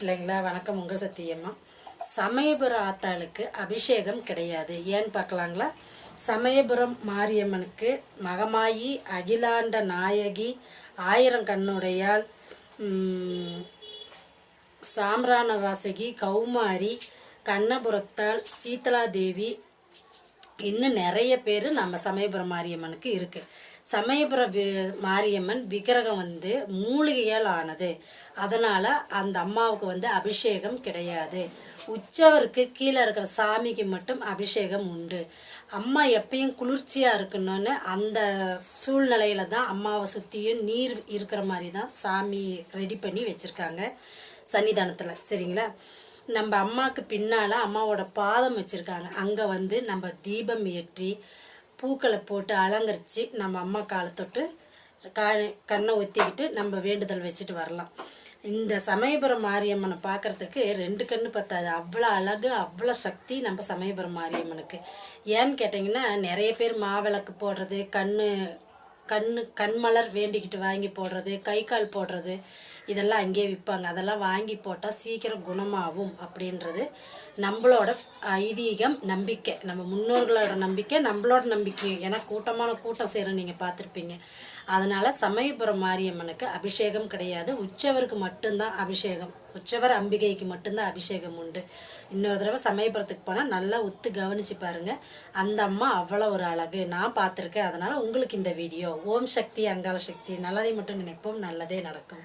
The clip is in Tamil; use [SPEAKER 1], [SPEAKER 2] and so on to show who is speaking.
[SPEAKER 1] இல்லைங்களா? வணக்கம் உங்கள் சத்தியம்மா. சமயபுரம் ஆத்தாளுக்கு அபிஷேகம் கிடையாது. ஏன்னு பார்க்கலாங்களா? சமயபுரம் மாரியம்மனுக்கு மகமாயி அகிலாண்ட நாயகி ஆயிரம் கண்ணுடையாள் சாம்ராணவாசகி கௌமாரி கண்ணபுரத்தாள் சீதலாதேவி இன்னும் நிறைய பேர் நம்ம சமயபுரம் மாரியம்மனுக்கு இருக்குது சமயபுரம் வி மாரியம்மன் விக்கிரகம் வந்து மூலிகையால் ஆனது. அதனால் அந்த அம்மாவுக்கு வந்து அபிஷேகம் கிடையாது. உற்சவருக்கு கீழே இருக்கிற சாமிக்கு மட்டும் அபிஷேகம் உண்டு. அம்மா எப்பயும் குளிர்ச்சியாக இருக்கணும்னு அந்த சூழ்நிலையில தான் அம்மாவை சுற்றியும் நீர் இருக்கிற மாதிரி தான் சாமி ரெடி பண்ணி வச்சுருக்காங்க சன்னிதானத்தில். சரிங்களா? நம்ம அம்மாவுக்கு பின்னால் அம்மாவோட பாதம் வச்சுருக்காங்க. அங்கே வந்து நம்ம தீபம் ஏற்றி பூக்களை போட்டு அலங்கரித்து நம்ம அம்மா காலை தொட்டு கா கண்ணை ஒத்திக்கிட்டு நம்ம வேண்டுதல் வச்சுட்டு வரலாம். இந்த சமயபுரம் மாரியம்மனை பார்க்குறதுக்கு ரெண்டு கண்ணு பத்தாது. அவ்வளோ அழகு அவ்வளோ சக்தி நம்ம சமயபுரம் மாரியம்மனுக்கு. ஏன்னு கேட்டிங்கன்னா நிறைய பேர் மாவிளக்கு போடுறது கண்ணு கண்ணு கண்மலர் வேண்டிக்கிட்டு வாங்கி போடுறது கை கால் போடுறது இதெல்லாம் அங்கேயே விற்பாங்க. அதெல்லாம் வாங்கி போட்டால் சீக்கிரம் குணமாகும் அப்படின்றது நம்மளோட ஐதீகம் நம்பிக்கை. நம்ம முன்னோர்களோட நம்பிக்கை நம்மளோட நம்பிக்கை. ஏன்னா கூட்டமான கூட்டம் சேரும் நீங்கள் பார்த்துருப்பீங்க. அதனால் சமயபுரம் மாரியம்மனுக்கு அபிஷேகம் கிடையாது. உற்சவருக்கு மட்டும்தான் அபிஷேகம். உச்சவர அம்பிகைக்கு மட்டும்தான் அபிஷேகம் உண்டு. இன்னொரு தடவை சமயபுரத்துக்கு போனால் நல்லா ஒத்து கவனிச்சு பாருங்க. அந்த அம்மா அவ்வளோ ஒரு அழகு. நான் பார்த்துருக்கேன். அதனால் உங்களுக்கு இந்த வீடியோ ஓம் சக்தி அங்காள சக்தி நல்லதை மட்டும் நினைப்போம். நல்லதே நடக்கும்.